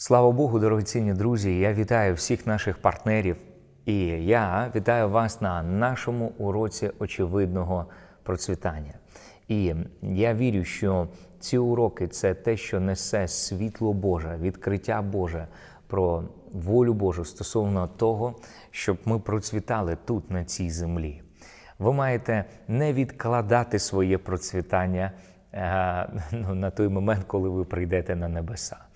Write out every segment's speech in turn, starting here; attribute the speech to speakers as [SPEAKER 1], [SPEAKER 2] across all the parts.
[SPEAKER 1] Слава Богу, дорогоцінні друзі! Я вітаю всіх наших партнерів, і я вітаю вас на нашому уроці очевидного процвітання. І я вірю, що ці уроки це те, що несе світло Боже, відкриття Боже про волю Божу стосовно того, щоб ми процвітали тут, на цій землі. Ви маєте не відкладати своє процвітання е, ну, на той момент, коли ви прийдете на небеса.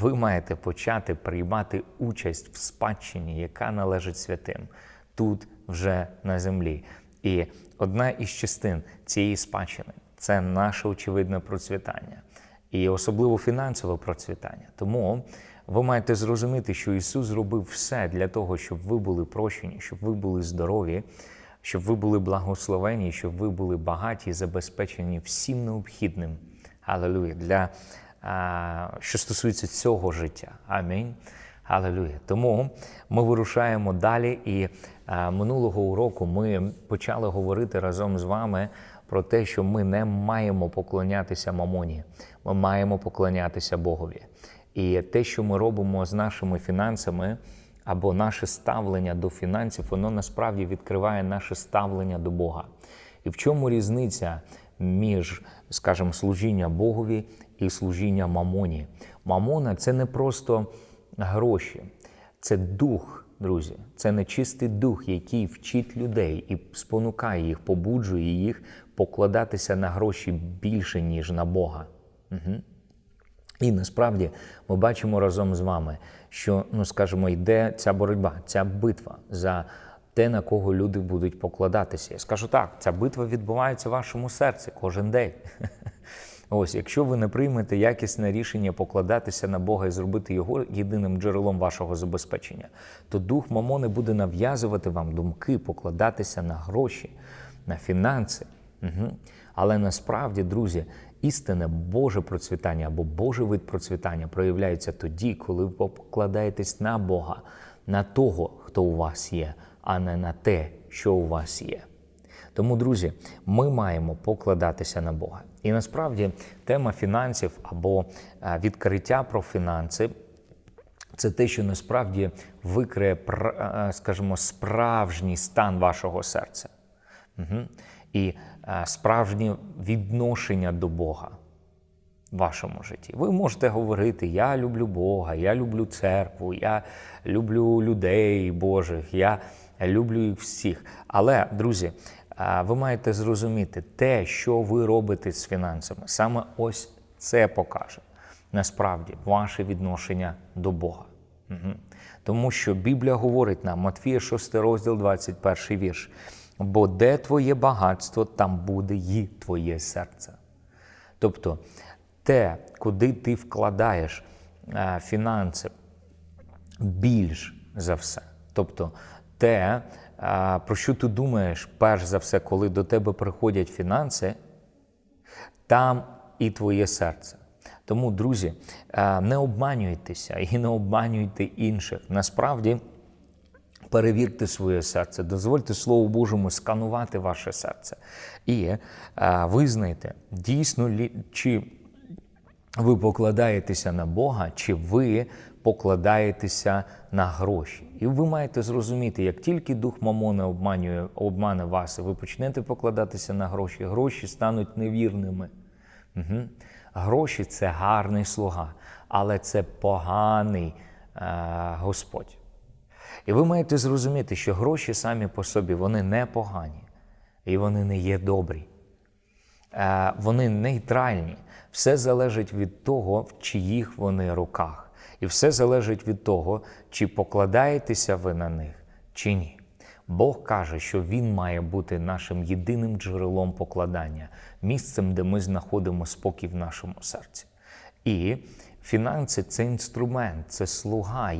[SPEAKER 1] Ви маєте почати приймати участь в спадщині, яка належить святим, тут вже на землі. І одна із частин цієї спадщини це наше очевидне процвітання, і особливо фінансове процвітання. Тому ви маєте зрозуміти, що Ісус зробив все для того, щоб ви були прощені, щоб ви були здорові, щоб ви були благословені, щоб ви були багаті забезпечені всім необхідним. Алелуя! Для що стосується цього життя. Амінь. Алелуя. Тому ми вирушаємо далі. І минулого уроку ми почали говорити разом з вами про те, що ми не маємо поклонятися мамоні, ми маємо поклонятися Богові. І те, що ми робимо з нашими фінансами, або наше ставлення до фінансів, воно насправді відкриває наше ставлення до Бога. І в чому різниця між, скажімо, служіння Богові і служіння мамоні? Мамона це не просто гроші, це дух, друзі. Це нечистий дух, який вчить людей і спонукає їх, побуджує їх покладатися на гроші більше, ніж на Бога. Угу. І насправді ми бачимо разом з вами, що, ну скажімо, йде ця боротьба, ця битва за те, на кого люди будуть покладатися. Я скажу так, ця битва відбувається в вашому серці кожен день. Ось, якщо ви не приймете якісне рішення покладатися на Бога і зробити його єдиним джерелом вашого забезпечення, то дух Мамони буде нав'язувати вам думки, покладатися на гроші, на фінанси. Угу. Але насправді, друзі, істинне Боже процвітання або Божий вид процвітання проявляється тоді, коли ви покладаєтесь на Бога, на того, хто у вас є, а не на те, що у вас є. Тому, друзі, ми маємо покладатися на Бога. І насправді тема фінансів або відкриття про фінанси це те, що насправді викриє, скажімо, справжній стан вашого серця. Угу. І справжнє відношення до Бога в вашому житті. Ви можете говорити: Я люблю Бога, я люблю церкву, я люблю людей Божих, я люблю їх всіх. Але, друзі, ви маєте зрозуміти те, що ви робите з фінансами. Саме ось це покаже насправді ваше відношення до Бога. Угу. Тому що Біблія говорить нам, Матфія 6 розділ, 21 вірш. Бо де твоє багатство, там буде і твоє серце. Тобто те, куди ти вкладаєш фінанси більш за все. Тобто те, про що ти думаєш, перш за все, коли до тебе приходять фінанси, там і твоє серце. Тому, друзі, не обманюйтеся і не обманюйте інших. Насправді. Перевірте своє серце, дозвольте Слову Божому сканувати ваше серце. І а, визнайте, дійсно, чи ви покладаєтеся на Бога, чи ви покладаєтеся на гроші. І ви маєте зрозуміти, як тільки дух Мамони обманює, обмане вас, і ви почнете покладатися на гроші, гроші стануть невірними. Угу. Гроші це гарний слуга, але це поганий а, Господь. І ви маєте зрозуміти, що гроші самі по собі вони не погані і вони не є добрі. Вони нейтральні. Все залежить від того, в чиїх вони руках. І все залежить від того, чи покладаєтеся ви на них, чи ні. Бог каже, що Він має бути нашим єдиним джерелом покладання, місцем, де ми знаходимо спокій в нашому серці. І Фінанси це інструмент, це слуга,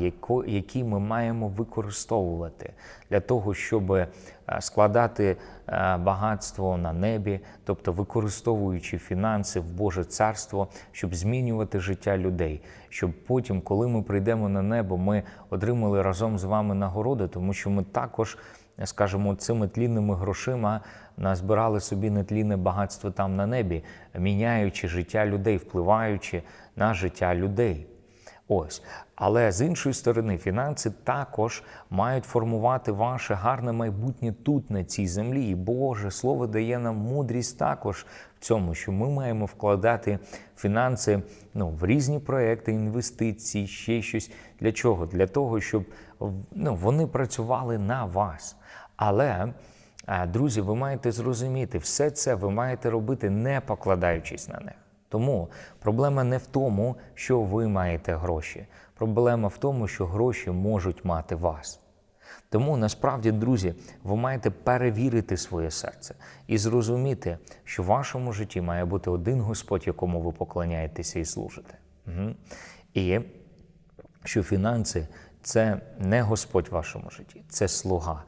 [SPEAKER 1] який ми маємо використовувати для того, щоб е, складати е, багатство на небі, тобто використовуючи фінанси в Боже царство, щоб змінювати життя людей, щоб потім, коли ми прийдемо на небо, ми отримали разом з вами нагороди, тому що ми також. Скажімо, цими тлінними грошима назбирали собі нетлінне багатство там на небі, міняючи життя людей, впливаючи на життя людей. Ось. Але з іншої сторони, фінанси також мають формувати ваше гарне майбутнє тут, на цій землі. І Боже Слово дає нам мудрість також в цьому, що ми маємо вкладати фінанси ну, в різні проекти, інвестиції, ще щось. Для чого? Для того, щоб ну, вони працювали на вас. Але. Друзі, ви маєте зрозуміти, все це ви маєте робити, не покладаючись на них. Тому проблема не в тому, що ви маєте гроші. Проблема в тому, що гроші можуть мати вас. Тому насправді, друзі, ви маєте перевірити своє серце і зрозуміти, що в вашому житті має бути один Господь, якому ви поклоняєтеся і служите. Угу. І що фінанси це не Господь в вашому житті, це слуга.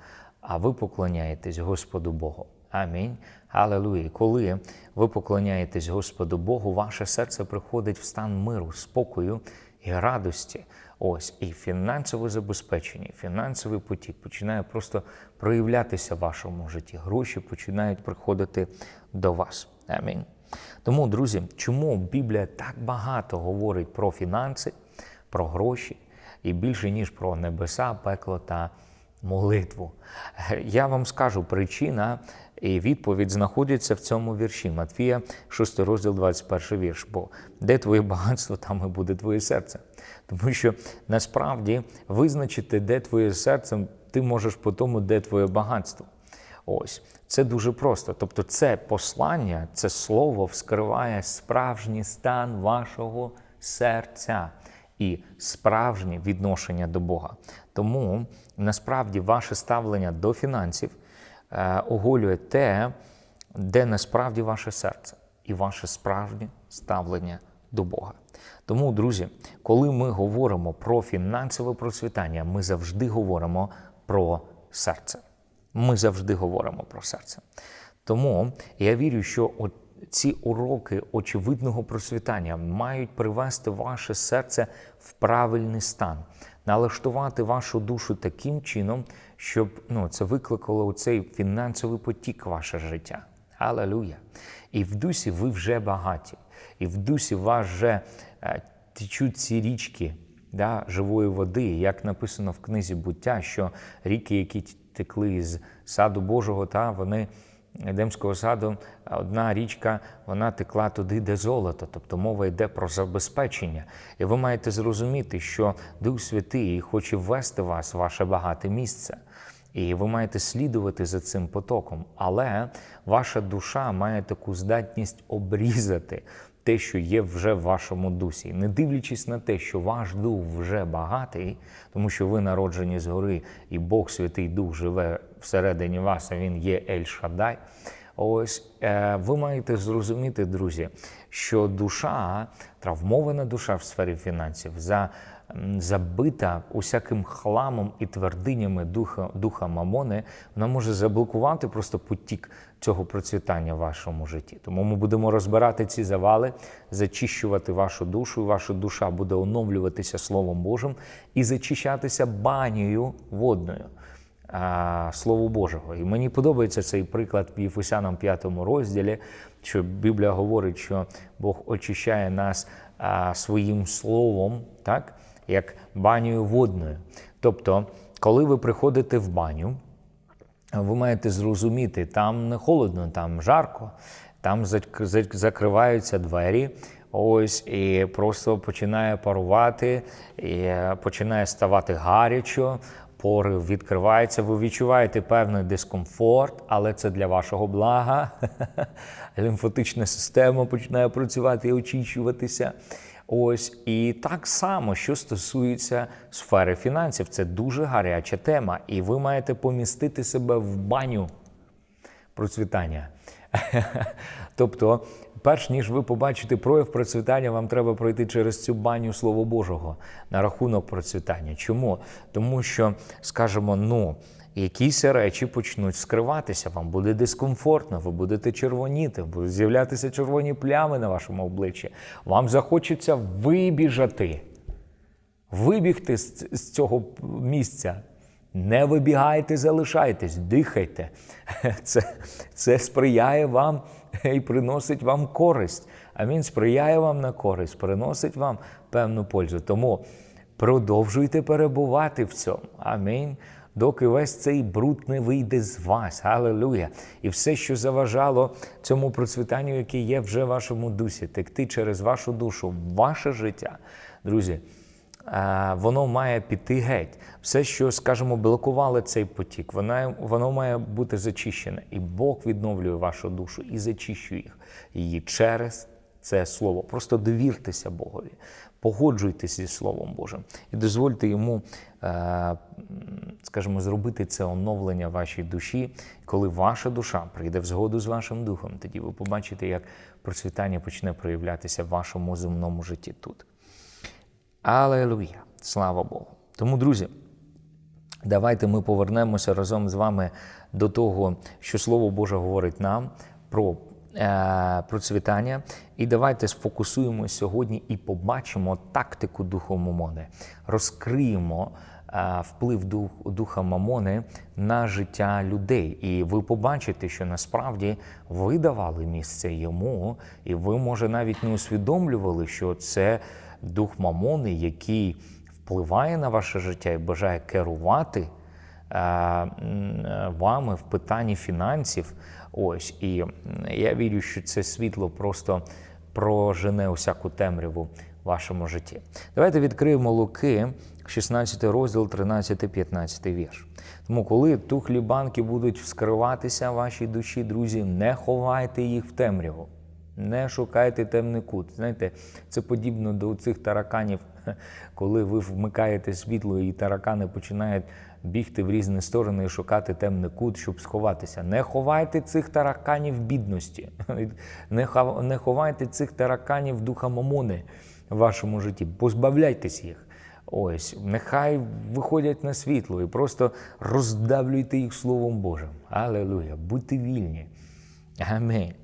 [SPEAKER 1] А ви поклоняєтесь Господу Богу. Амінь. Алелуя. Коли ви поклоняєтесь Господу Богу, ваше серце приходить в стан миру, спокою і радості. Ось і фінансове забезпечення, фінансовий потік починає просто проявлятися в вашому житті. Гроші починають приходити до вас. Амінь. Тому, друзі, чому Біблія так багато говорить про фінанси, про гроші і більше ніж про небеса, пекло та молитву? Я вам скажу причина і відповідь знаходиться в цьому вірші. Матфія, 6 розділ, 21 вірш. Бо де твоє багатство, там і буде твоє серце. Тому що насправді визначити, де твоє серце, ти можеш по тому, де твоє багатство. Ось це дуже просто. Тобто, це послання, це слово вскриває справжній стан вашого серця і справжнє відношення до Бога. Тому насправді ваше ставлення до фінансів Е, оголює те, де насправді ваше серце і ваше справжнє ставлення до Бога. Тому, друзі, коли ми говоримо про фінансове процвітання, ми завжди говоримо про серце. Ми завжди говоримо про серце. Тому я вірю, що от ці уроки очевидного процвітання мають привести ваше серце в правильний стан, налаштувати вашу душу таким чином, щоб ну, це викликало цей фінансовий потік ваше життя. Алелуя! І в дусі ви вже багаті, і в дусі вас вже е, течуть ці річки да, живої води, як написано в книзі буття, що ріки, які текли з саду Божого, та вони. Едемського саду одна річка вона текла туди, де золото, тобто мова йде про забезпечення. І ви маєте зрозуміти, що Дух Святий хоче ввести вас в ваше багате місце. І ви маєте слідувати за цим потоком, але ваша душа має таку здатність обрізати те, що є вже в вашому дусі, не дивлячись на те, що ваш дух вже багатий, тому що ви народжені згори, і Бог Святий Дух живе всередині вас, а він є Ель Шадай. Ось е, ви маєте зрозуміти, друзі, що душа, травмована душа в сфері фінансів, за забита усяким хламом і твердинями духа духа Мамони, вона може заблокувати просто потік цього процвітання в вашому житті. Тому ми будемо розбирати ці завали, зачищувати вашу душу, і ваша душа буде оновлюватися Словом Божим і зачищатися банею водною. Слову Божого. І мені подобається цей приклад в Єфесянам 5 розділі, що Біблія говорить, що Бог очищає нас своїм словом, так, як банею водною. Тобто, коли ви приходите в баню, ви маєте зрозуміти, там не холодно, там жарко, там закриваються двері. Ось і просто починає парувати, і починає ставати гарячо, пори відкриваються. Ви відчуваєте певний дискомфорт, але це для вашого блага. Лімфотична система починає працювати і очищуватися. Ось і так само, що стосується сфери фінансів, це дуже гаряча тема, і ви маєте помістити себе в баню процвітання. Тобто, перш ніж ви побачите прояв процвітання, вам треба пройти через цю баню Слова Божого на рахунок процвітання. Чому? Тому що, скажімо, ну якісь речі почнуть скриватися, вам буде дискомфортно, ви будете червоніти, будуть з'являтися червоні плями на вашому обличчі. Вам захочеться вибіжати, вибігти з, цього місця. Не вибігайте, залишайтесь, дихайте. Це, це сприяє вам і приносить вам користь. А він сприяє вам на користь, приносить вам певну пользу. Тому продовжуйте перебувати в цьому. Амінь. Доки весь цей бруд не вийде з вас. Алелуя. І все, що заважало цьому процвітанню, яке є вже в вашому дусі, текти через вашу душу, ваше життя. Друзі, воно має піти геть. Все, що, скажімо, блокувало цей потік, воно, воно має бути зачищене. І Бог відновлює вашу душу і зачищує їх її через це слово. Просто довіртеся Богові, погоджуйтесь зі Словом Божим і дозвольте йому, е, скажімо, зробити це оновлення вашій душі. Коли ваша душа прийде в згоду з вашим духом, тоді ви побачите, як процвітання почне проявлятися в вашому земному житті тут. Алелуя! Слава Богу! Тому, друзі, давайте ми повернемося разом з вами до того, що Слово Боже говорить нам про процвітання. І давайте сфокусуємося сьогодні і побачимо тактику Духу Мамони, розкриємо е, вплив дух, Духа Мамони на життя людей. І ви побачите, що насправді ви давали місце йому, і ви, може, навіть не усвідомлювали, що це дух Мамони, який впливає на ваше життя і бажає керувати е, вами в питанні фінансів. Ось і я вірю, що це світло просто прожене усяку темряву в вашому житті. Давайте відкриємо Луки, 16 розділ, 13-15 вірш. Тому, коли тухлі банки будуть вскриватися вашій душі, друзі, не ховайте їх в темряву. Не шукайте темний кут. Знаєте, це подібно до цих тараканів, коли ви вмикаєте світло, і таракани починають бігти в різні сторони і шукати темний кут, щоб сховатися. Не ховайте цих тараканів бідності, не ховайте цих тараканів духа мамони в вашому житті. Позбавляйтесь їх. Ось, нехай виходять на світло і просто роздавлюйте їх Словом Божим. Алелуя! Будьте вільні. Амінь.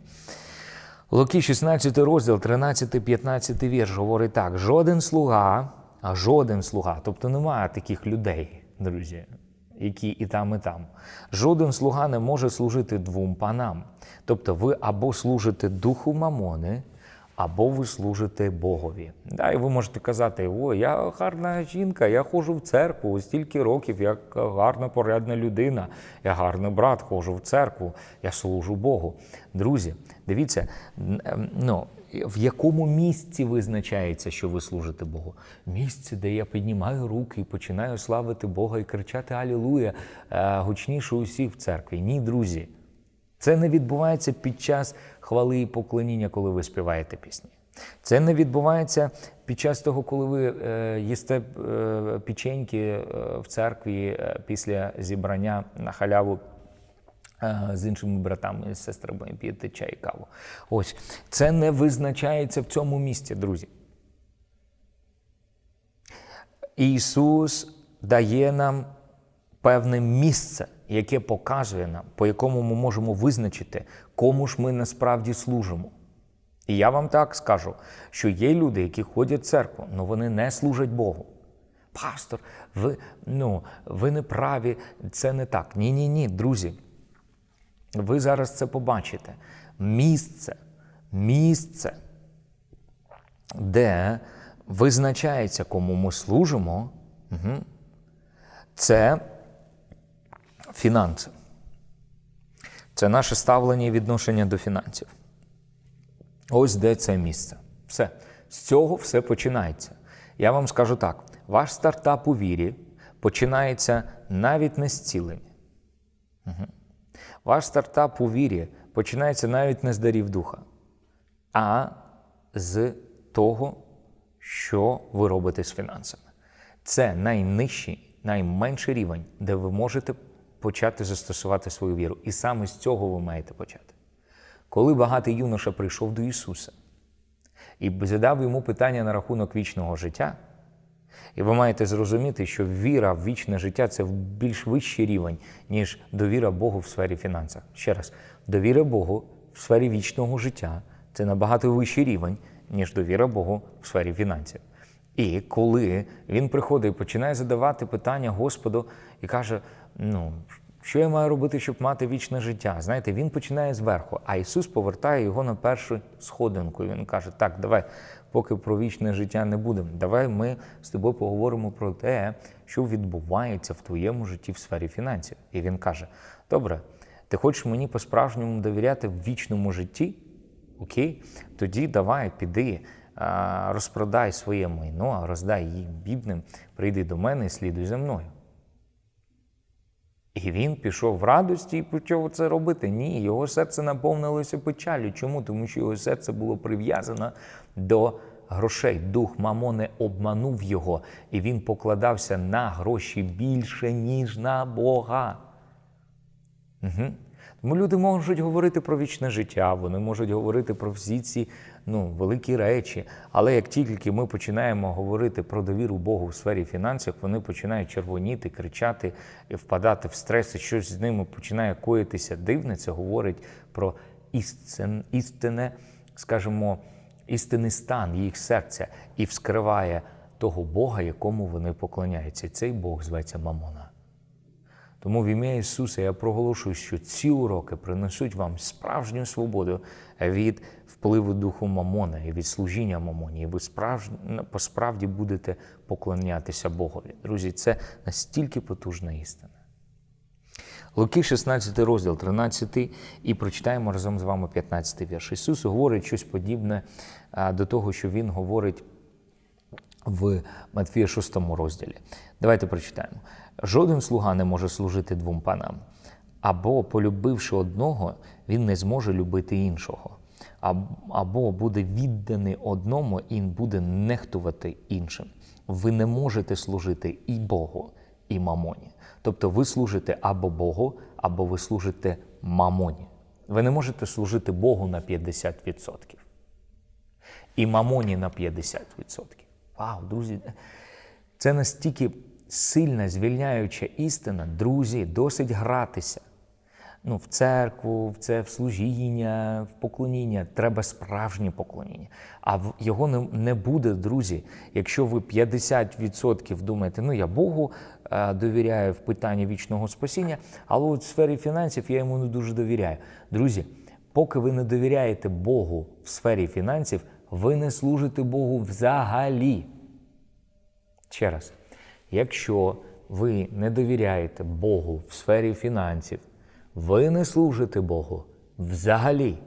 [SPEAKER 1] Луки 16 розділ, 13-15 вірш говорить так: жоден слуга, а жоден слуга, тобто немає таких людей, друзі, які і там, і там. Жоден слуга не може служити двом панам. Тобто, ви або служите духу мамони, або ви служите Богові. Да, І ви можете казати, о, я гарна жінка, я ходжу в церкву стільки років, я гарна порядна людина, я гарний брат, ходжу в церкву, я служу Богу. Друзі, дивіться, ну, в якому місці визначається, що ви служите Богу? Місце, де я піднімаю руки і починаю славити Бога і кричати Алілуя гучніше усіх в церкві. Ні, друзі. Це не відбувається під час хвали і поклоніння, коли ви співаєте пісні. Це не відбувається під час того, коли ви е, їсте е, печеньки е, в церкві після зібрання на халяву. З іншими братами і сестрами п'єте чай і каву. Ось це не визначається в цьому місці, друзі. Ісус дає нам певне місце яке показує нам, по якому ми можемо визначити, кому ж ми насправді служимо. І я вам так скажу, що є люди, які ходять в церкву, але вони не служать Богу. Пастор, ви ну, ви не праві, це не так. Ні-ні ні, друзі. Ви зараз це побачите. Місце, місце, де визначається, кому ми служимо, це Фінанси. Це наше ставлення і відношення до фінансів. Ось де це місце. Все. З цього все починається. Я вам скажу так: ваш стартап у вірі починається навіть не з цілення. Угу. Ваш стартап у вірі починається навіть не з дарів духа, а з того, що ви робите з фінансами. Це найнижчий, найменший рівень, де ви можете почати застосувати свою віру. І саме з цього ви маєте почати. Коли багатий юноша прийшов до Ісуса і задав йому питання на рахунок вічного життя, і ви маєте зрозуміти, що віра в вічне життя це більш вищий рівень, ніж довіра Богу в сфері фінансів. Ще раз, довіра Богу в сфері вічного життя це набагато вищий рівень, ніж довіра Богу в сфері фінансів. І коли він приходить і починає задавати питання Господу і каже: ну, що я маю робити, щоб мати вічне життя? Знаєте, він починає зверху, а Ісус повертає його на першу сходинку. І Він каже: Так, давай, поки про вічне життя не будемо, давай ми з тобою поговоримо про те, що відбувається в твоєму житті в сфері фінансів. І він каже: Добре, ти хочеш мені по-справжньому довіряти в вічному житті? Окей, тоді давай, піди, розпродай своє майно, роздай її бідним, прийди до мене і слідуй за мною. І він пішов в радості і почав це робити. Ні, його серце наповнилося печалю. Чому? Тому що його серце було прив'язане до грошей. Дух Мамони обманув його, і він покладався на гроші більше, ніж на Бога. Угу. Тому люди можуть говорити про вічне життя, вони можуть говорити про всі ці ну, великі речі. Але як тільки ми починаємо говорити про довіру Богу в сфері фінансів, вони починають червоніти, кричати, впадати в стрес, і щось з ними починає коїтися дивне. Це говорить про істин, істинне, скажімо, істинний стан їх серця і вскриває того Бога, якому вони поклоняються. Цей Бог зветься Мамона. Тому в ім'я Ісуса я проголошую, що ці уроки принесуть вам справжню свободу від впливу духу Мамона і від служіння Мамоні, і ви справж... посправді будете поклонятися Богові. Друзі, це настільки потужна істина. Луки, 16 розділ, 13, і прочитаємо разом з вами 15 вірш. Ісус говорить щось подібне до того, що Він говорить в Матфія 6 розділі. Давайте прочитаємо. Жоден слуга не може служити двом панам. Або, полюбивши одного, він не зможе любити іншого, або буде відданий одному і буде нехтувати іншим. Ви не можете служити і Богу, і мамоні. Тобто ви служите або Богу, або ви служите мамоні. Ви не можете служити Богу на 50%. І мамоні на 50%. Вау, друзі, це настільки сильна звільняюча істина, друзі, досить гратися. Ну, В церкву, в це в служіння, в поклоніння. Треба справжнє поклоніння. А його не, не буде, друзі, якщо ви 50% думаєте, ну я Богу е, довіряю в питанні вічного спасіння, але в сфері фінансів я йому не дуже довіряю. Друзі, поки ви не довіряєте Богу в сфері фінансів, ви не служите Богу взагалі. Ще раз, якщо ви не довіряєте Богу в сфері фінансів, ви не служите Богу взагалі.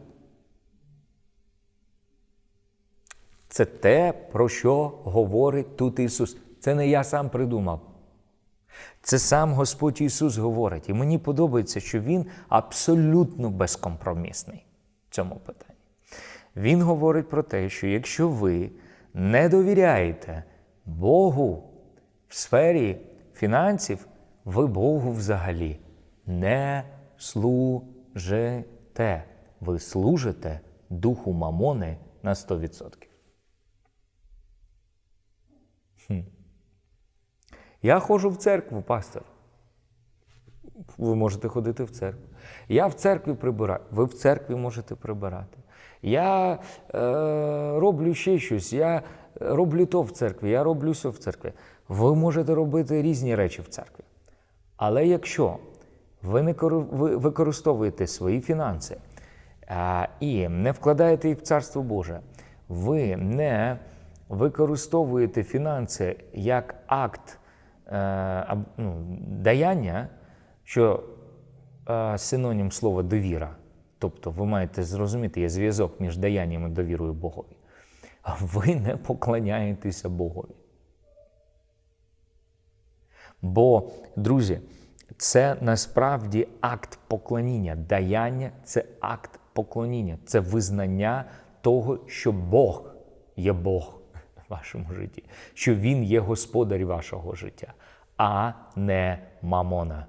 [SPEAKER 1] Це те, про що говорить тут Ісус. Це не я сам придумав. Це сам Господь Ісус говорить. І мені подобається, що Він абсолютно безкомпромісний в цьому питанні. Він говорить про те, що якщо ви не довіряєте Богу в сфері фінансів, ви Богу взагалі не служите. Ви служите духу Мамони на 100%. Хм. Я ходжу в церкву, пастор. Ви можете ходити в церкву. Я в церкві прибираю. Ви в церкві можете прибирати. Я е, роблю ще щось, я роблю то в церкві, я роблю все в церкві. Ви можете робити різні речі в церкві. Але якщо ви не використовуєте свої фінанси і не вкладаєте їх в Царство Боже, ви не використовуєте фінанси як акт е, ну, даяння, що е, синонім слова довіра. Тобто ви маєте зрозуміти, є зв'язок між даянням і довірою Богові. Ви не поклоняєтеся Богові. Бо, друзі, це насправді акт поклоніння. Даяння це акт поклоніння, це визнання того, що Бог є Бог в вашому житті, що Він є господар вашого життя, а не мамона.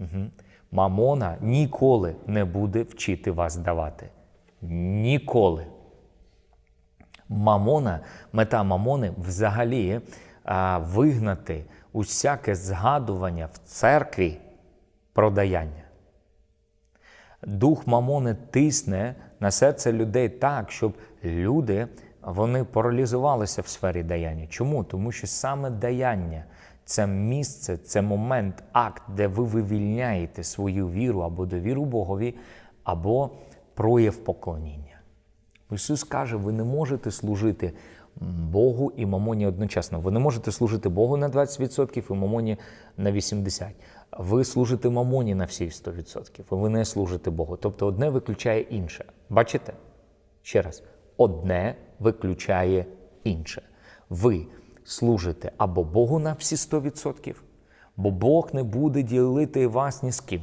[SPEAKER 1] Угу. Мамона ніколи не буде вчити вас давати. Ніколи. Мамона, мета мамони взагалі а, вигнати усяке згадування в церкві про даяння. Дух мамони тисне на серце людей так, щоб люди вони паралізувалися в сфері даяння. Чому? Тому що саме даяння це місце, це момент, акт, де ви вивільняєте свою віру або довіру Богові, або прояв поклоніння. Ісус каже, ви не можете служити Богу і мамоні одночасно. Ви не можете служити Богу на 20% і мамоні на 80%. Ви служите мамоні на всі 100%, а ви не служите Богу. Тобто одне виключає інше. Бачите? Ще раз, одне виключає інше. Ви служите або Богу на всі 100%, бо Бог не буде ділити вас ні з ким.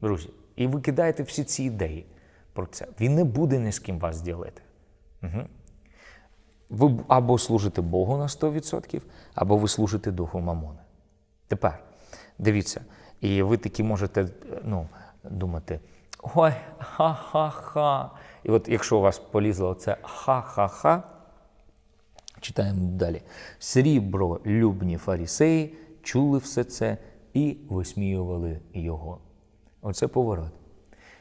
[SPEAKER 1] Друзі, і ви кидаєте всі ці ідеї про це. Він не буде ні з ким вас ділити. Угу. Ви або служите Богу на 100%, або ви служите Духу Мамони. Тепер дивіться, і ви такі можете ну, думати: ой, ха-ха-ха. І от якщо у вас полізло оце ха-ха-ха, читаємо далі. Срібролюбні фарісеї чули все це і висміювали його. Оце поворот.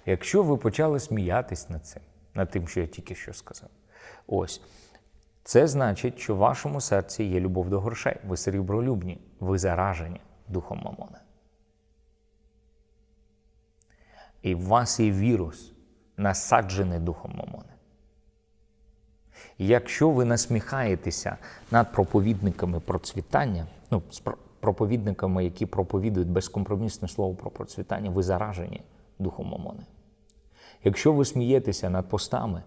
[SPEAKER 1] Якщо ви почали сміятись над цим, над тим, що я тільки що сказав, ось. Це значить, що в вашому серці є любов до грошей. Ви срібролюбні, ви заражені духом Мамони. І в вас є вірус, насаджений духом Мамони. Якщо ви насміхаєтеся над проповідниками процвітання, ну, з проповідниками, які проповідують безкомпромісне слово про процвітання, ви заражені духом Мамони. Якщо ви смієтеся над постами,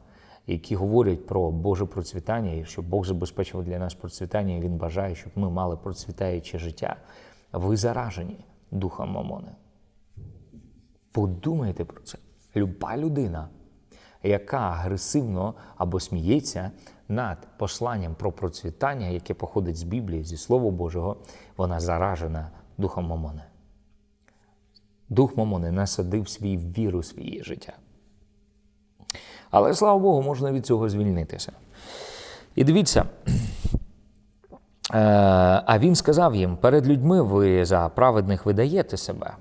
[SPEAKER 1] які говорять про Боже процвітання, і що Бог забезпечив для нас процвітання, і Він бажає, щоб ми мали процвітаюче життя. Ви заражені духом Мамони. Подумайте про це. Люба людина, яка агресивно або сміється над посланням про процвітання, яке походить з Біблії, зі Слова Божого, вона заражена духом Мамони. Дух Мамони насадив свій віру своє життя. Але слава Богу, можна від цього звільнитися. І дивіться. Е, а він сказав їм: перед людьми ви за праведних видаєте себе.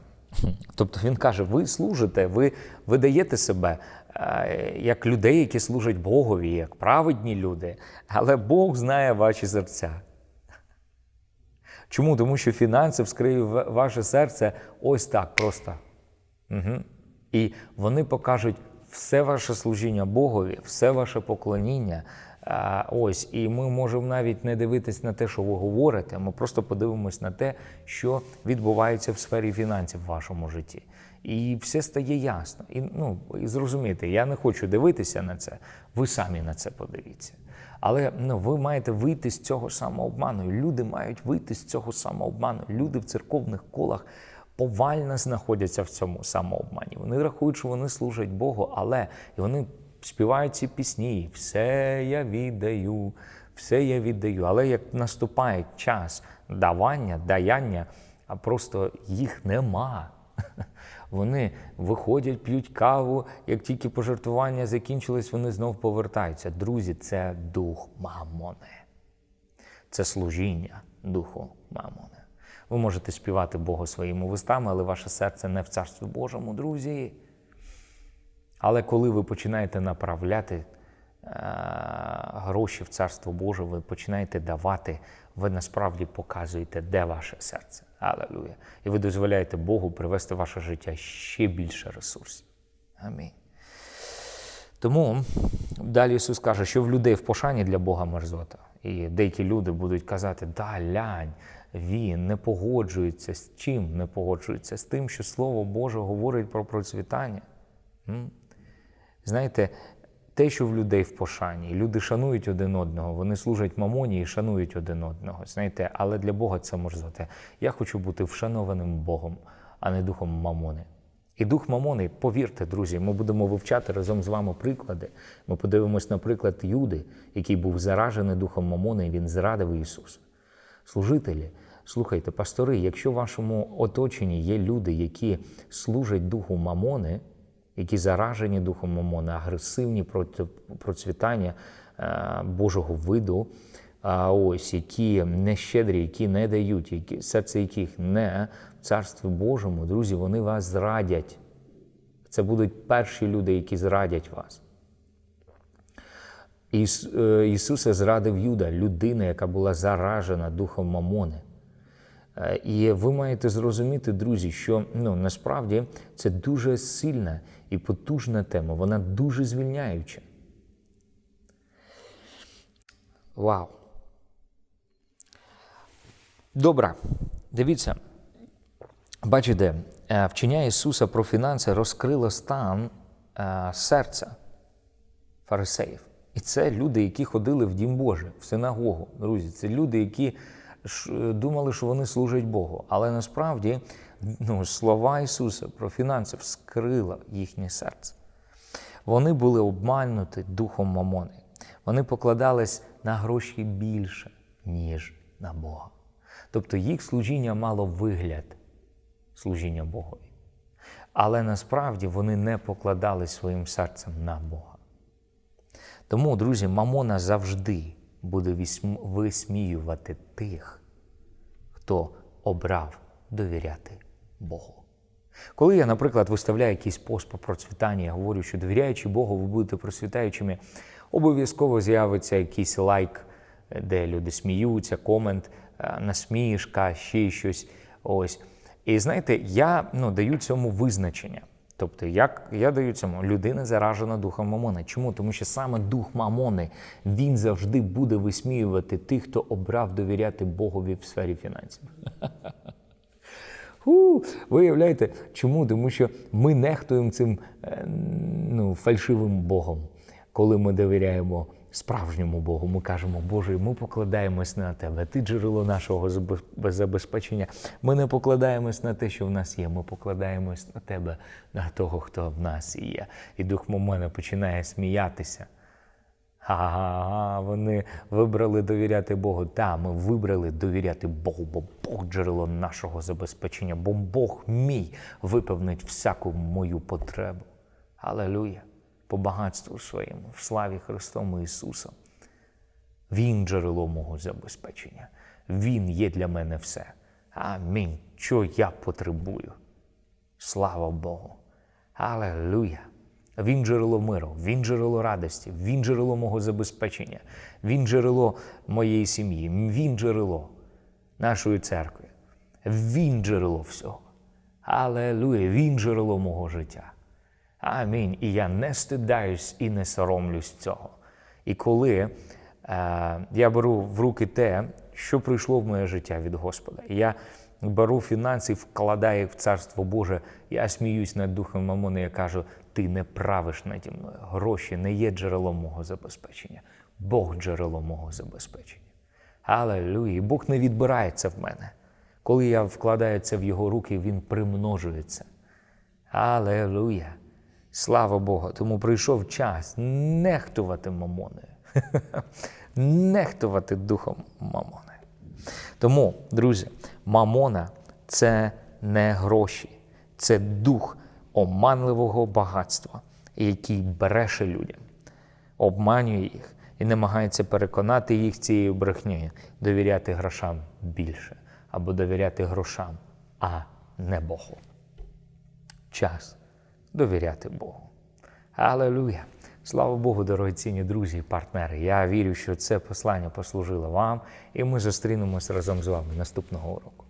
[SPEAKER 1] Тобто він каже: ви служите, ви видаєте себе е, як людей, які служать Богові, як праведні люди, але Бог знає ваші серця. Чому? Тому що фінанси вскриє ваше серце ось так просто. Угу. І вони покажуть все ваше служіння Богові, все ваше поклоніння. Ось, і ми можемо навіть не дивитись на те, що ви говорите. Ми просто подивимось на те, що відбувається в сфері фінансів в вашому житті. І все стає ясно. І ну, і зрозуміти, я не хочу дивитися на це, ви самі на це подивіться. Але ну, ви маєте вийти з цього самообману. Люди мають вийти з цього самообману. Люди в церковних колах повально знаходяться в цьому самообмані. Вони рахують, що вони служать Богу, але і вони співають ці пісні. Все я віддаю, все я віддаю. Але як наступає час давання, даяння, а просто їх нема. Вони виходять, п'ють каву, як тільки пожертвування закінчились, вони знов повертаються. Друзі, це дух мамони. Це служіння духу мамони. Ви можете співати Богу своїми вустами, але ваше серце не в Царстві Божому, друзі. Але коли ви починаєте направляти е, гроші в Царство Боже, ви починаєте давати, ви насправді показуєте, де ваше серце. Аллилуйя. І ви дозволяєте Богу привести в ваше життя ще більше ресурсів. Амінь. Тому далі Ісус каже, що в людей в пошані для Бога мерзота. І деякі люди будуть казати, да, лянь, він не погоджується з чим не погоджується з тим, що Слово Боже говорить про процвітання. Знаєте, те, що в людей в пошані, люди шанують один одного, вони служать мамоні і шанують один одного. Знаєте, але для Бога це мерзоте. Я хочу бути вшанованим Богом, а не духом мамони. І дух Мамони, повірте, друзі, ми будемо вивчати разом з вами приклади. Ми подивимось на приклад Юди, який був заражений духом Мамони, і він зрадив Ісуса. Служителі, слухайте, пастори, якщо в вашому оточенні є люди, які служать духу Мамони, які заражені духом Мамони, агресивні проти процвітання е, Божого виду, а ось які не щедрі, які не дають, які серце яких не в царстві Божому, друзі, вони вас зрадять. Це будуть перші люди, які зрадять вас. Іс, е, Ісуса зрадив Юда, людина, яка була заражена духом Мамони. Е, І ви маєте зрозуміти, друзі, що ну, насправді це дуже сильна і потужна тема, вона дуже звільняюча. Вау! Добре, дивіться. Бачите, е, вчення Ісуса про фінанси розкрило стан серця фарисеїв. І це люди, які ходили в Дім Божий, в синагогу. Друзі, це люди, які думали, що вони служать Богу. Але насправді ну, слова Ісуса про фінанси вскрила їхнє серце. Вони були обмануті духом Мамони. Вони покладались на гроші більше, ніж на Бога. Тобто їх служіння мало вигляд служіння Богові. Але насправді вони не покладали своїм серцем на Бога. Тому, друзі, Мамона завжди буде висміювати тих, хто обрав довіряти Богу. Коли я, наприклад, виставляю якийсь пост по процвітанні, я говорю, що довіряючи Богу, ви будете процвітаючими, обов'язково з'явиться якийсь лайк, де люди сміються, комент, е, насмішка, ще щось. Ось. І знаєте, я ну, даю цьому визначення. Тобто, як я даю цьому людина заражена духом Мамони. Чому? Тому що саме дух Мамони він завжди буде висміювати тих, хто обрав довіряти Богові в сфері фінансів. Ху, виявляєте, чому? Тому що ми нехтуємо цим е, ну, фальшивим Богом, коли ми довіряємо справжньому Богу. Ми кажемо, Боже, ми покладаємось на тебе. Ти джерело нашого забезпечення. Ми не покладаємось на те, що в нас є. Ми покладаємось на тебе, на того, хто в нас є. І дух Момена починає сміятися. Ага, вони вибрали довіряти Богу. Та, ми вибрали довіряти Богу, бо Бог джерело нашого забезпечення, бо Бог мій виповнить всяку мою потребу. Алелуя! По багатству своєму, в славі Христом Ісусом. Він джерело мого забезпечення. Він є для мене все. Амінь. Що я потребую? Слава Богу. Алелуя. Він джерело миру, він джерело радості, він джерело мого забезпечення, він джерело моєї сім'ї, він джерело нашої церкви, він джерело всього. Алелуя, він джерело мого життя. Амінь. І я не стидаюсь і не соромлюсь цього. І коли е, я беру в руки те, що прийшло в моє життя від Господа, я беру фінанси, вкладаю їх в Царство Боже, я сміюсь над духом Мамони, я кажу, ти не правиш наді мною. Гроші не є джерелом мого забезпечення. Бог джерело мого забезпечення. Алелуя. І Бог не відбирається в мене. Коли я вкладаю це в його руки, він примножується. Алелуя! Слава Богу! Тому прийшов час нехтувати мамоною, нехтувати духом мамони. Тому, друзі, мамона це не гроші, це дух оманливого багатства, який бреше людям, обманює їх і намагається переконати їх цією брехнею, довіряти грошам більше або довіряти грошам, а не Богу час довіряти Богу. Алелуя! Слава Богу, дорогоцінні друзі і партнери. Я вірю, що це послання послужило вам, і ми зустрінемось разом з вами наступного уроку.